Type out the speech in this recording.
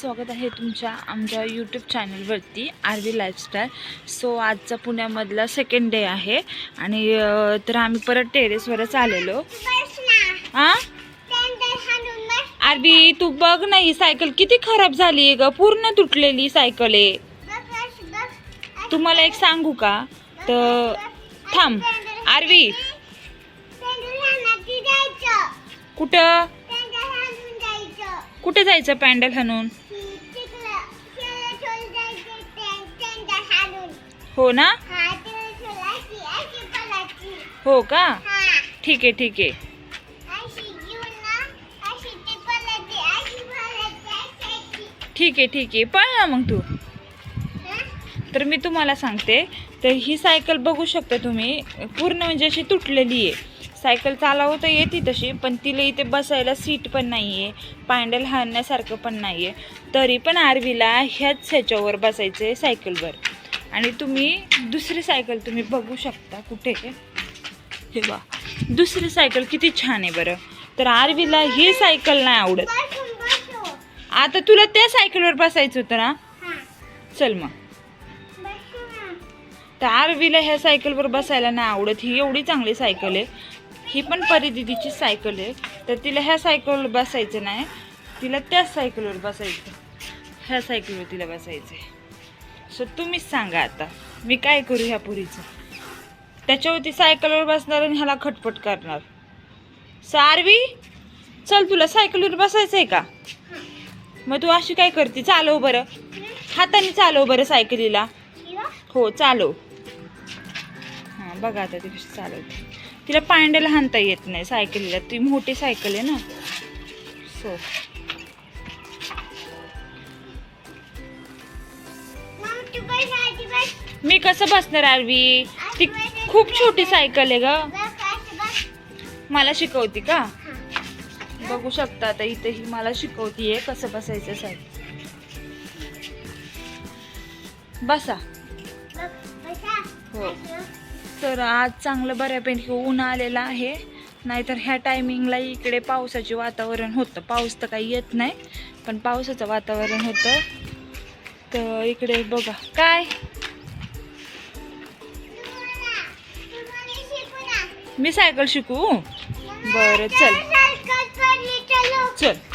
स्वागत आहे तुमच्या आमच्या यूट्यूब चॅनलवरती आर व्ही लाईफस्टाईल सो आजचा पुण्यामधला सेकंड डे आहे आणि तर आम्ही परत टेरेसवरच आलेलो. हां आरबी तू बघ ना ही सायकल किती खराब झाली आहे ग. पूर्ण तुटलेली सायकल आहे. तुम्हाला एक सांगू का? तर थांब. आरवी कुठं? कुठे जायचं पॅन्डल हाणून? हो ना? हो का? ठीक आहे ठीक आहे. ठीक आहे ठीक आहे. पळ ना मग तू. तर मी तुम्हाला सांगते तर ही सायकल बघू शकता तुम्ही. पूर्ण म्हणजे अशी तुटलेली आहे. सायकल चालवता तर येते तशी पण तिला इथे बसायला सीट पण नाही आहे पांडल हाणण्यासारखं पण नाही आहे तरी पण आरवीला ह्याच ह्याच्यावर बसायचं आहे सायकलवर. आणि तुम्ही दुसरी सायकल तुम्ही बघू शकता कुठे. हे बा दुसरी सायकल किती छान आहे बरं. तर आरवीला ही सायकल नाही आवडत. आता तुला त्या सायकलवर बसायचं होतं ना? चल मग. तर आरवीला ह्या सायकलवर बसायला नाही आवडत. ही एवढी चांगली सायकल आहे. ही पण परिदिदीची सायकल आहे. तर तिला ह्या सायकलवर बसायचं नाही. तिला त्याच सायकलवर बसायचं. ह्या सायकलवर तिला बसायचं आहे सो तुम्हीच सांगा आता. मी काय करू ह्या पुरीचं? त्याच्यावरती सायकलवर बसणार आणि ह्याला खटपट करणार. सारवी चल तुला सायकलवर बसायचं आहे का? मग तू अशी काय करते? चालव बरं. हाताने चालव बरं सायकलीला. हो चालव. हां बघा आता ती कशी चालवते. तिला पांड्याला हाणता येत नाही सायकलीला. ती मोठी सायकल आहे ना. सो मी कसं बसणार आरवी? ती खूप छोटी सायकल आहे ग. मला शिकवती का? बघू शकता आता इथे ही मला शिकवतीये कसं बसायचं सायकल बसा. हो. तर आज चांगलं बऱ्यापैकी ऊन आलेलं आहे. नाहीतर ह्या टायमिंगला इकडे पावसाचे वातावरण होतं. पाऊस तर काही येत नाही पण पावसाचं वातावरण होतं. तर इकडे बघा. काय? मी सायकल शिकू? बरं चल. चल.